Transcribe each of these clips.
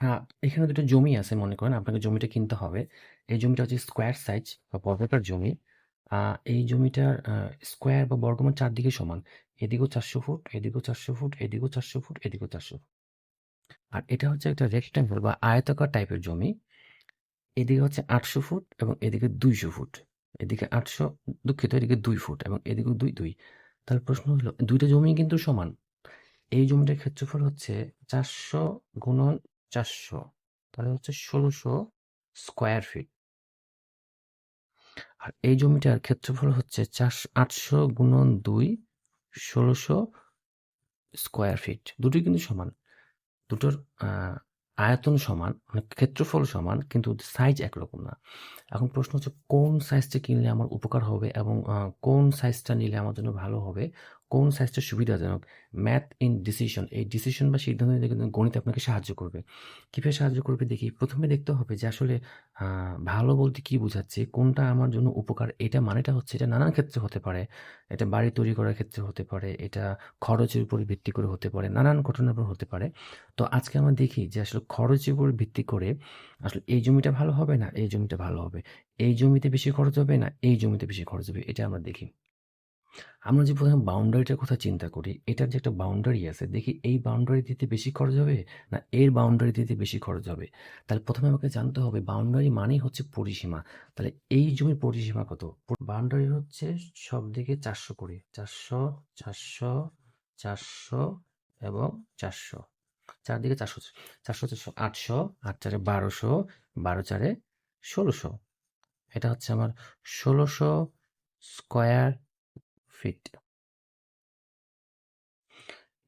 হ্যাঁ, এখানে দুটো জমি আছে মনে করেন আপনাকে জমিটা কিনতে হবে। এই জমিটা হচ্ছে স্কোয়ার সাইজ বা বর্গাকার জমি। এই জমিটার স্কোয়ার বা বর্গমান চারদিকে সমান। এদিকেও ৪০০ ফুট, এদিকেও ৪০০ ফুট, এদিকেও ৪০০ ফুট, এদিকেও ৪০০ ফুট। আর এটা হচ্ছে একটা রেক্ট্যাঙ্গল বা আয়তাকার টাইপের জমি। এদিকে হচ্ছে ৮০০ ফুট এবং এদিকে ২০০ ফুট। এদিকে ৮০০ দুঃখিত এদিকে ২ ফুট এবং এদিকেও ২, ২। তাহলে প্রশ্ন হলো ২ টা জমিই কিন্তু সমান। এই জমিটার ক্ষেত্রফল হচ্ছে ৪০০ গুণন ৪০০ তাহলে হচ্ছে ১৬০০ স্কোয়ার ফিট। আর এই জমিটার ক্ষেত্রফল হচ্ছে চার ৮০০ গুণন ২ ১৬০০ স্কোয়ার ফিট। দুটোই কিন্তু সমান। দুটোর আয়তন সমান, মানে ক্ষেত্রফল সমান কিন্তু সাইজ একরকম না। এখন প্রশ্ন হচ্ছে কোন সাইজটা কিনলে আমার উপকার হবে এবং কোন সাইজটা নিলে আমার জন্য ভালো হবে, কোন সাইজটা সুবিধাজনক। ম্যাথ ইন ডিসিশন এই ডিসিশন বা সিদ্ধান্ত নিতে কিন্তু গণিত আপনাকে সাহায্য করবে। কীভাবে সাহায্য করবে দেখি। প্রথমে দেখতে হবে যে আসলে ভালো বলতে কি বোঝাচ্ছে? কোনটা আমার জন্য উপকার? এটা মানেটা হচ্ছে এটা নানান ক্ষেত্রে হতে পারে। এটা বাড়ি তৈরি করার ক্ষেত্রে হতে পারে, এটা খরচের উপর ভিত্তি করে হতে পারে, নানান ঘটনার উপর হতে পারে। তো আজকে আমরা দেখি যে আসলে খরচের উপর ভিত্তি করে আসলে এই জমিটা ভালো হবে না এই জমিটা ভালো হবে। এই জমিতে বেশি খরচ হবে না এই জমিতে বেশি খরচ হবে। এটা আমরা দেখি। আমরা যে প্রথমে বাউন্ডারিটার কথা চিন্তা করি, এটার যে একটা বাউন্ডারি আছে, দেখি এই বাউন্ডারি দিতে বেশি খরচ হবে না এর বাউন্ডারি দিতে বেশি খরচ হবে। তাহলে প্রথমে আমাকে জানতে হবে বাউন্ডারি মানেই হচ্ছে পরিসীমা। তাহলে এই জমির পরিসীমা কত? বাউন্ডারি হচ্ছে সব দিকে ৪০০ করে। ৪০০, ৪০০, ৪০০ এবং ৪০০। চারদিকে ৪০০, ৪০০, ৪০০, ৮০০, ৮ চারে ১২০০, ১২ চারে ১৬০০। এটা হচ্ছে আমার ১৬০০ স্কোয়ার ফিট।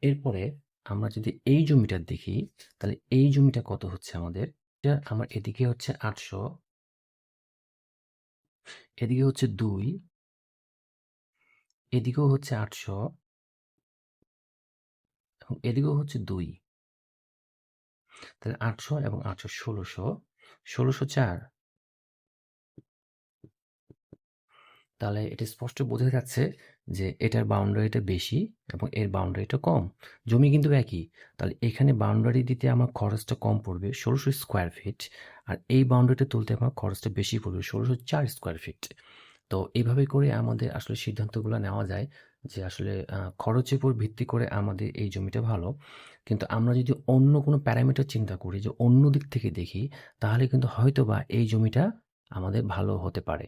এরপরে আমরা যদি এই জমিটা দেখি, তাহলে এই জমিটা কত হচ্ছে আমাদের? আমার এদিকে হচ্ছে ৮০০ এদিকে হচ্ছে ২ এদিকেও হচ্ছে ৮০০ এবং এদিকেও হচ্ছে ২ তাহলে ৮০০ এবং ৮০০ ১৬০০ ১৬০০ ৪ তাহলে এটা স্পষ্ট বোঝা যাচ্ছে যে এটার বাউন্ডারিটা বেশি এবং এর বাউন্ডারিটা কম। জমি কিন্তু একই। তাহলে এখানে বাউন্ডারি দিতে আমার খরচটা কম পড়বে ১৬০০ স্কোয়ার ফিট। আর এই বাউন্ডারিটা তুলতে আমার খরচটা বেশি পড়বে ১৬০৪ স্কোয়ার ফিট। তো এইভাবে করে আমাদের আসলে সিদ্ধান্তগুলো নেওয়া যায় যে আসলে খরচের উপর ভিত্তি করে আমাদের এই জমিটা ভালো। কিন্তু আমরা যদি অন্য কোনো প্যারামিটার চিন্তা করি যে অন্য দিক থেকে দেখি, তাহলে কিন্তু হয়তোবা এই জমিটা আমাদের ভালো হতে পারে।